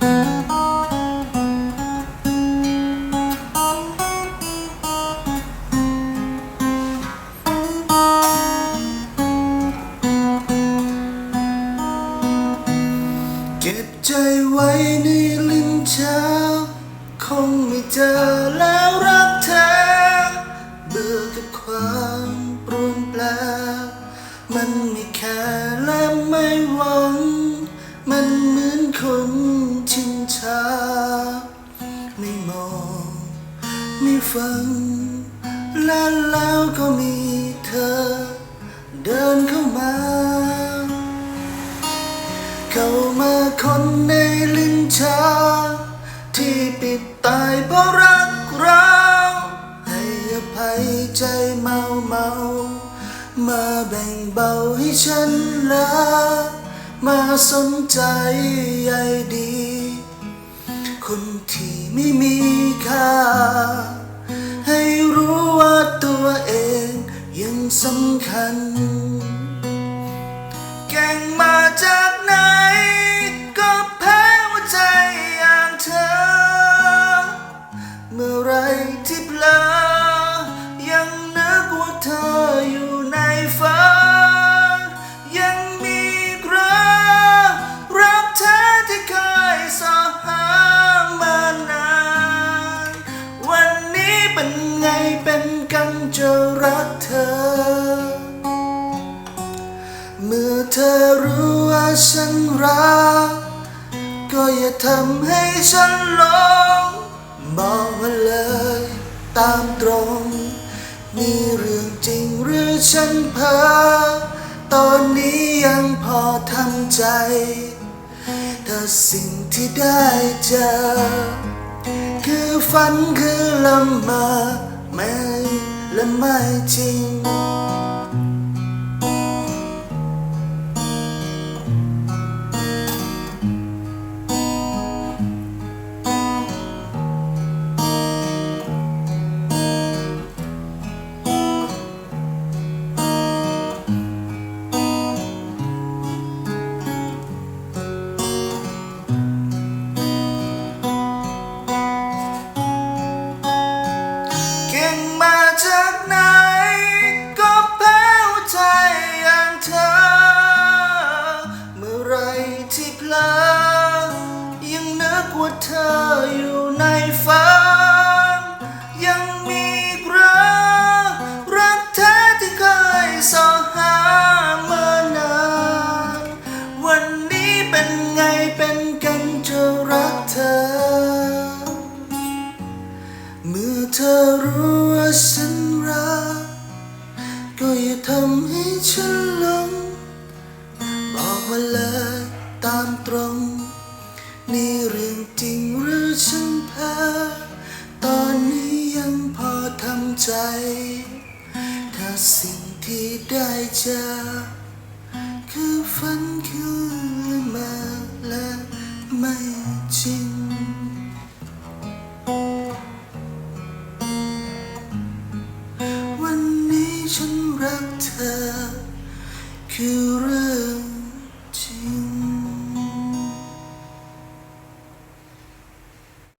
เก็บใจไว้ในลิ้นชักคงไม่เจอแล้วรักเธอ เบื่อกับความปรวนแปลมันไม่แค่และไม่หวัง มันเหมือนคน ฟัง และแล้วก็มีเธอ เดินเข้ามา เข้ามาคนในลิ้นชา ที่ปิดตายเพราะรักเราให้อภัยใจเมาเมามาแบ่งเบาให้ฉันละ มาสนใจใยดี คนที่ไม่มีค่า งมาจากไหน ก็แพ้หัวใจอย่างเธอ เมื่อไรที่เพลอยังนึกว่าเธออยู่ในฝันยังมีครรักเธอที่เคยสอหามานาน วันนี้เป็นไงเป็นกันจะรักเธอ อเธอรู้ว่าฉันรัก ก็อย่าทำให้ฉันหลงบอกมาเลยตามตรง นี่เรื่องจริงหรือฉันเพ้อตอนนี้ยังพอทำใจ แต่สิ่งที่ได้เจอ คือฝันคือลำมาไม่และไม่จริง พลอยังนึกว่าเธออยู่ในฝันยังมีรัก รักแท้ที่เคยสอหาเมื่อนาน วันนี้เป็นไงเป็นกันจะรักเธอ เมื่อเธอรู้ว่าฉันรัก ก็อย่าทำให้ฉันหลงบอกมาเลยามตรง นี่เรื่องจริงหรือฉันเพ้ตอนนี้ยังพอทำใจ ถ้าสิ่งที่ได้เจอคือฝันคือมาและไม่จริงวันนี้ฉันรักเธอคือเรื่อง